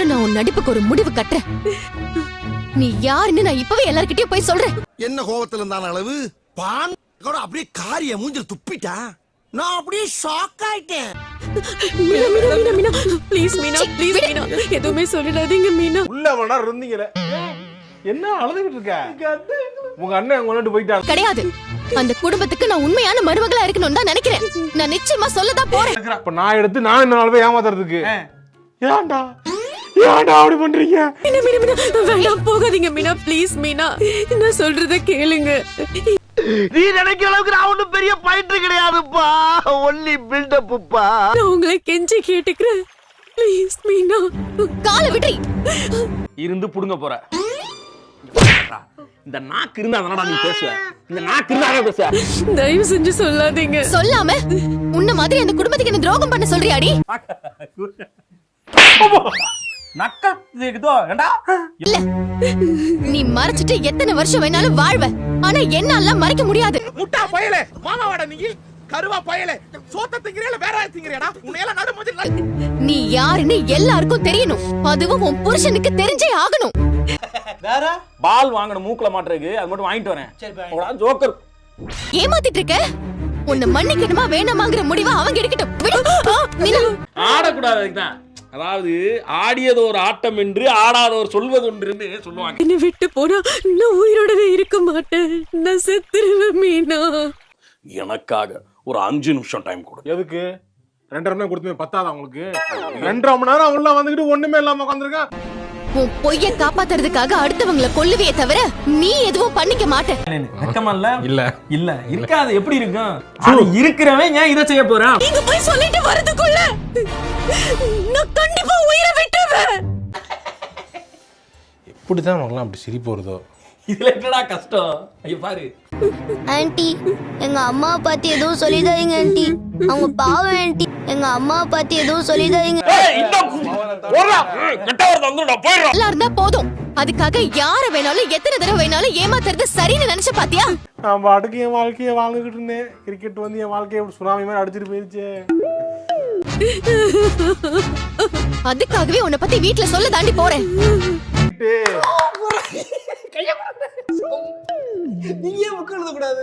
இன்னையோட நான் உன் நடிப்புக்கு ஒரு முடிவு கட்டுறேன். நீ யாருன்னு நான் இப்பவே எல்லார்கிட்டயும் போய் சொல்றேன். என்ன கோவத்துல இருந்தான அளவு? பான் கூட அப்படியே காரிய மூஞ்சில் துப்பிட்டா நான் அப்படியே ஷாக் ஆயிட்டேன். Meena Meena Meena Meena. Please Meena please Meena. எதுவுமே சொல்லிடாதீங்க மீனா. உள்ள மணி நேரம் இருந்தீங்களே? என்ன அழுதுகிட்டு இருக்க? உங்க அண்ணன் கொண்டு போயிட்டாங்க கிடையாது. அந்த குடும்பத்துக்கு நான் உண்மையான மருமகளா இருக்கணும்னு தான் நினைக்கிறேன். நான் நிச்சயமா சொல்லதான் போறேன். இப்ப நான் எடுத்து நான் என்ன போய் ஏமாத்துறதுக்கு? ஏன்டா? ஏன்டா அப்படி பண்றீங்க? மீனா மீனா மீனா வேண்டாம் போகாதீங்க மீனா ப்ளீஸ் மீனா. நான் சொல்றத கேளுங்க. நீ நினைக்கிற அளவுக்கு நான் ஒண்ணும் பெரிய பயிற்று கிடையாதுப்பா. ஒன்லி பில்டப்புப்பா நான் உங்களை கெஞ்சி கேட்டுக்கிறேன். ப்ளீஸ் மீனா. காலை இருந்து புடுங்க போற. இந்த நாக்கு இருந்தா தானடா நீ பேசுவ. இந்த நாக்கு இருந்தா பேசுவ. தயவு செஞ்சு சொல்லாதீங்க. சொல்லாம உன்ன மாதிரி அந்த குடும்பத்துக்கு என்ன துரோகம் பண்ண சொல்றியாடி? நக்கல் இதோ ஏண்டா? இல்ல. நீ மறைச்சிட்டு எத்தனை வருஷம் வேணாலும் வாழ்வ. ஆனா என்னால மறைக்க முடியாது. முட்டா பயலே மாமாவாடா நீ. கருவா பயலே. சோத்த திங்கிறீல வேற திங்கிறீடா உன்னையெல்லாம் நடு நீ யாருன்னு எல்லாருக்கும் தெரியணும். அதுவும் உன் புருஷனுக்கு தெரிஞ்சே ஆகணும். பால் வாங்கணும் மூக்குல மாட்டுறதுக்கு அது மட்டும் வாங்கிட்டு வரேன். ஜோக்கர். ஏமாத்திட்டு இருக்க? உன்னை மன்னிக்கணுமா வேணாமாங்கிற முடிவை அவங்க எடுக்கட்டும். விடு. ஆ, மீனா. ஆடக்கூடாது அதுக்குதான். அதாவது ஆடியது ஒரு ஆட்டம் என்று ஆடாதவர் சொல்வது ஒன்றுன்னு சொல்லுவாங்க. என்னை விட்டு போனா நான் உயிரோடவே இருக்க மாட்டேன். நான் செத்துருவேன் மீனா. எனக்காக ஒரு அஞ்சு நிமிஷம் டைம் கொடு. எதுக்கு? ரெண்டரை மணி நேரம் கொடுத்துமே பத்தாதா உங்களுக்கு? ரெண்டரை மணி நேரம் உள்ள வந்துகிட்டு ஒண்ணுமே இல்லாம உட்காந்துருக்கேன் உன் பொய்ய காப்பாத்துறதுக்காக அடுத்தவங்கள கொல்லுவே தவிர நீ எதுவும் பண்ணிக்க மாட்ட வெக்கமா இல்ல? இல்ல. இல்ல. இருக்காது. எப்படி இருக்கும்? அது இருக்கிறவன் ஏன் இதை செய்ய போறான் நீங்க போய் சொல்லிட்டு வரதுக்குள்ள எப்படிதான் நமக்குலாம் அப்படி சிரிப்பு வருதோ இதுல என்னடா கஷ்டம்? ஐயா பாரு. ஆன்ட்டி எங்க அம்மா பத்தி எதுவும் சொல்லிடாதீங்க ஆன்ட்டி அவங்க பாவம் ஆன்ட்டி எங்க அம்ா பத்தி எதுவும் சொல்லிடாதீங்க. நல்லா இருந்தா போதும். அதுக்காக யார வேணாலும் எத்தனை தடவை வேணாலும் ஏமாத்துறது சரின்னு நினைச்சு பாத்தியா? நான் பாட்டுக்கு என் வாழ்க்கையை வாழ்ந்துகிட்டு இருந்தேன். கிரிக்கெட் வந்து என் வாழ்க்கையை சுனாமி மாதிரி அடிச்சிட்டு போயிருச்சே. அதுக்காகவே உன்னை பத்தி வீட்ல சொல்ல தாண்டி போறேன்.